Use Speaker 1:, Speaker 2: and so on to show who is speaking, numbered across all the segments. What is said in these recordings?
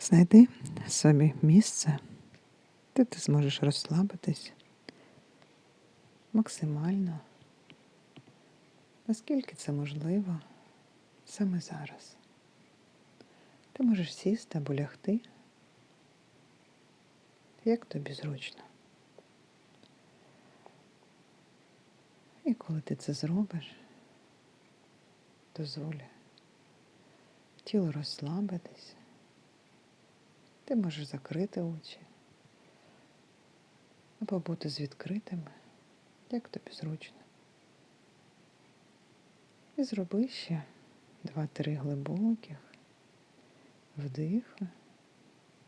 Speaker 1: Знайди собі місце, де ти зможеш розслабитись максимально, наскільки це можливо саме зараз. Ти можеш сісти або лягти, як тобі зручно. І коли ти це зробиш, дозволь тілу розслабитись. Ти можеш закрити очі або бути з відкритими, як тобі зручно. І зроби ще два-три глибоких вдиха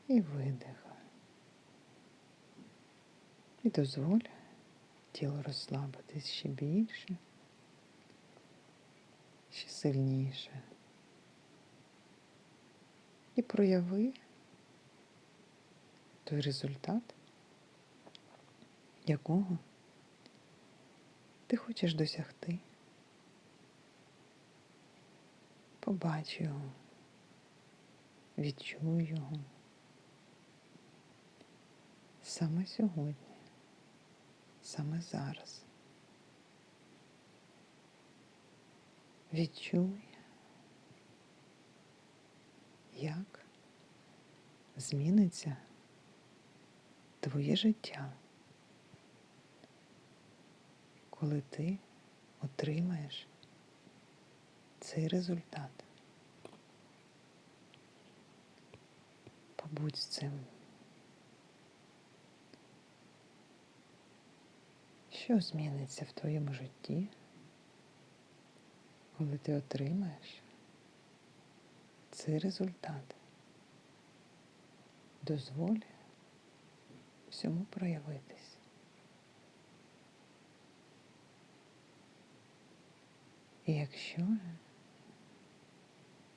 Speaker 1: і видиха. І дозволь тіло розслабитись ще більше, ще сильніше. І прояви той результат, якого ти хочеш досягти. Побач його, відчуй його саме сьогодні, саме зараз. Відчуй, як зміниться твоє життя, коли ти отримаєш цей результат. Побудь з цим. Що зміниться в твоєму житті, коли ти отримаєш цей результат? Дозволь всьому проявитись. І якщо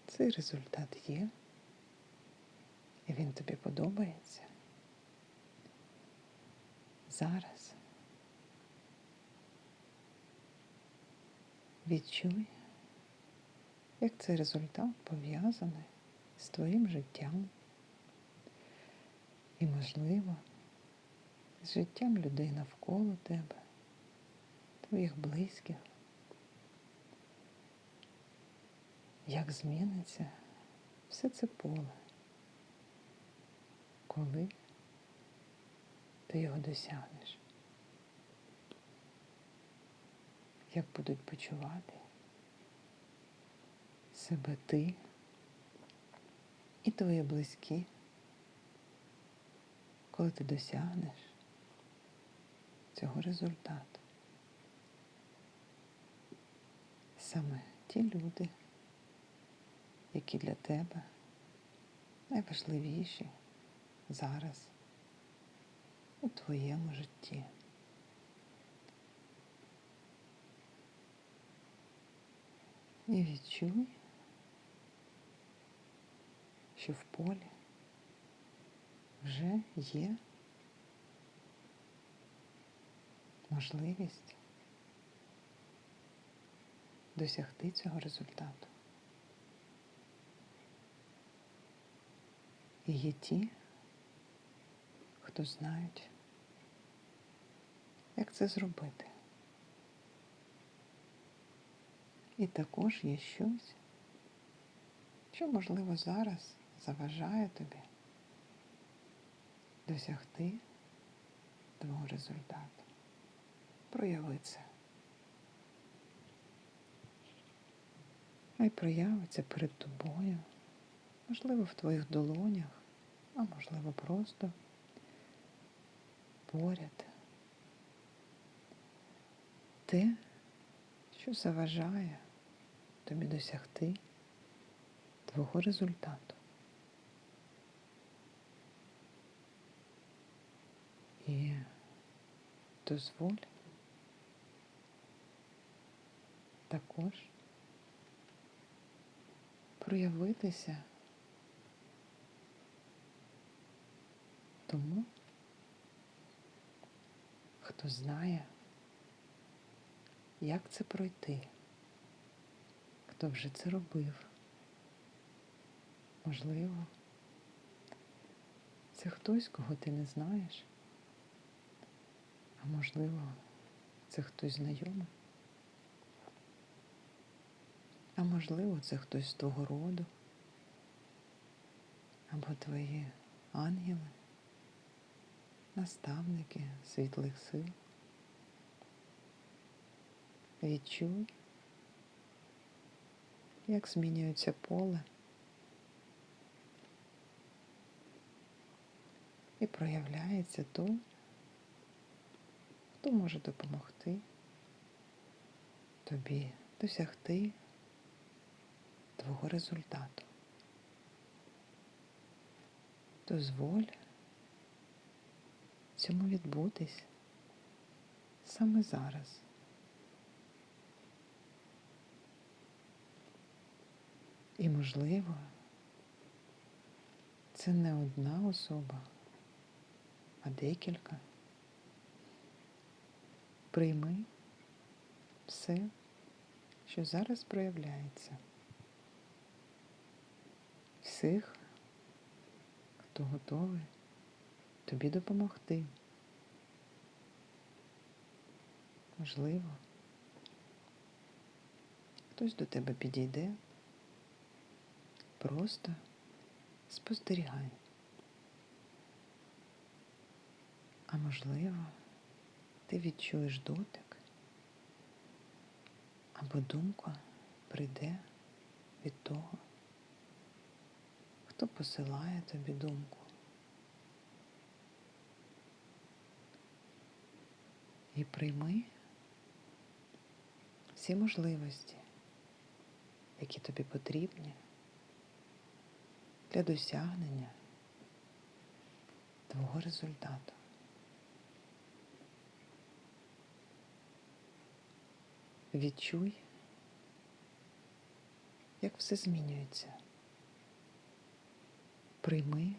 Speaker 1: цей результат є, і він тобі подобається, зараз відчуй, як цей результат пов'язаний з твоїм життям і, можливо, з життям людей навколо тебе, твоїх близьких. Як зміниться все це поле, коли ти його досягнеш? Як будуть почувати себе ти і твої близькі, коли ти досягнеш цього результату? Саме ті люди які для тебе найважливіші зараз у твоєму житті. І відчуй, що в полі вже є можливість досягти цього результату. І є ті, хто знають, як це зробити. І також є щось, що, можливо, зараз заважає тобі досягти твого результату. Прояви це. Хай проявиться перед тобою можливо, в твоїх долонях, а можливо, просто поряд. Те, що заважає тобі досягти твого результату. І дозволь також проявитися тому, хто знає, як це пройти, хто вже це робив. Можливо, Це хтось, кого ти не знаєш. А можливо, це хтось знайомий. А можливо, це хтось з твого роду. Або твої ангели, наставники світлих сил. Відчуй, як змінюється поле і проявляється той, хто може допомогти тобі досягти твого результату. Дозволь цьому відбутись саме зараз. І, можливо, це не одна особа, а декілька. Прийми все, що зараз проявляється. Всіх, хто готовий тобі допомогти. Можливо, хтось до тебе підійде. Просто спостерігай. А можливо, ти відчуєш дотик або думка прийде від того, хто посилає тобі думку. І прийми всі можливості, які тобі потрібні для досягнення твого результату. Відчуй, як все змінюється. Прийми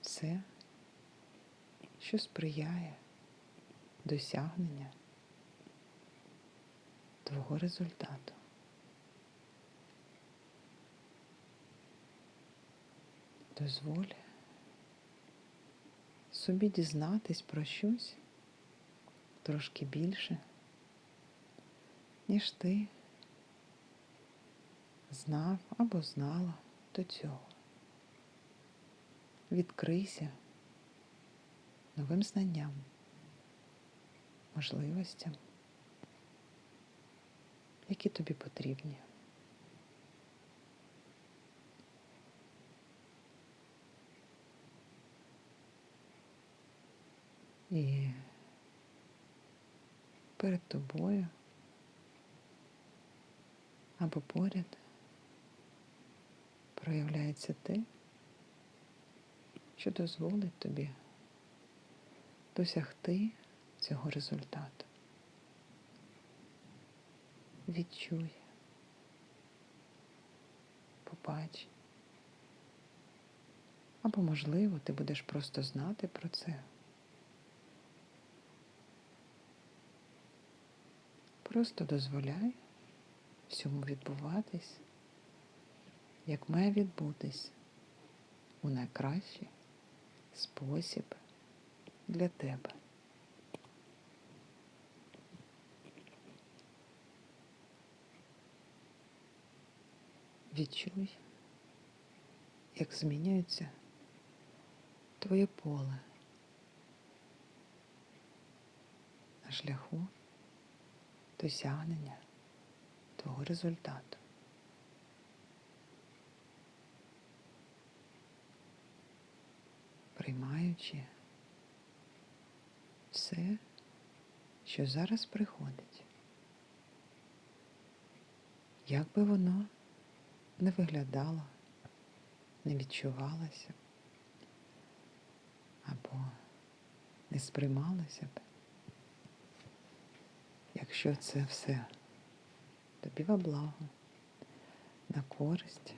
Speaker 1: все, що сприяє досягнення твого результату. Дозволь собі дізнатись про щось трошки більше, ніж ти знав або знала до цього. Відкрийся новим знанням, можливостям, які тобі потрібні. І перед тобою або поряд проявляється те, що дозволить тобі досягти цього результату. Відчуй, побач. Або, можливо, ти будеш просто знати про це. Просто дозволяй всьому відбуватись, як має відбутись у найкращий спосіб для тебе. Відчуй, як змінюється твоє поле на шляху досягнення того результату. Приймаючи все, що зараз приходить, як би воно не виглядало, не відчувалося або не сприймалося б якщо це все тобі во благо, на користь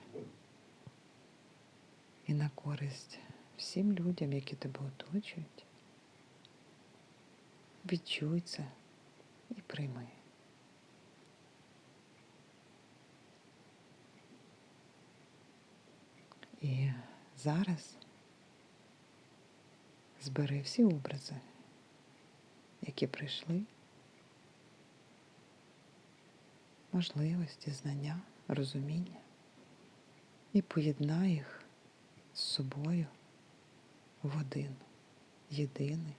Speaker 1: і на користь всім людям, які тебе оточують, відчуй це і прийми. І зараз Збери всі образи, які прийшли, можливості, знання, розуміння, і поєднай їх з собою в один єдиний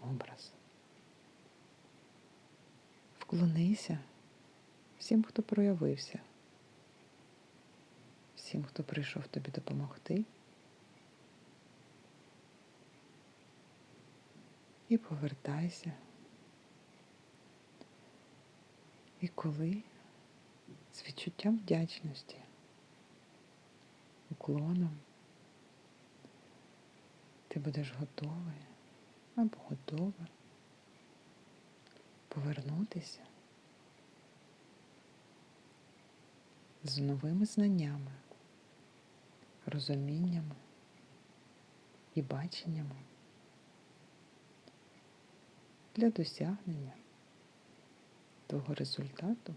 Speaker 1: образ. Вклонися всім, хто проявився, всім, хто прийшов тобі допомогти. І повертайся. І коли з відчуттям вдячності, уклоном ти будеш готовий або готова повернутися з новими знаннями, розуміннями і баченнями для досягнення того результату,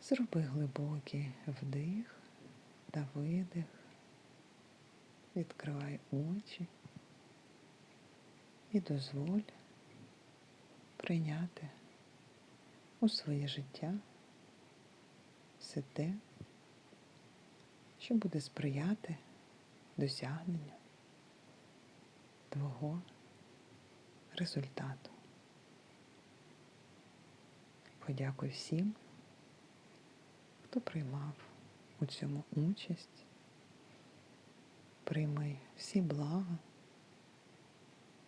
Speaker 1: зроби глибокий вдих та видих, відкривай очі і дозволь прийняти у своє життя все те, що буде сприяти досягненню твого результату. Подякуй всім, хто приймав у цьому участь. Прийми всі блага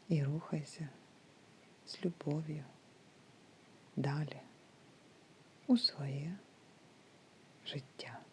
Speaker 1: і рухайся з любов'ю далі у своє життя.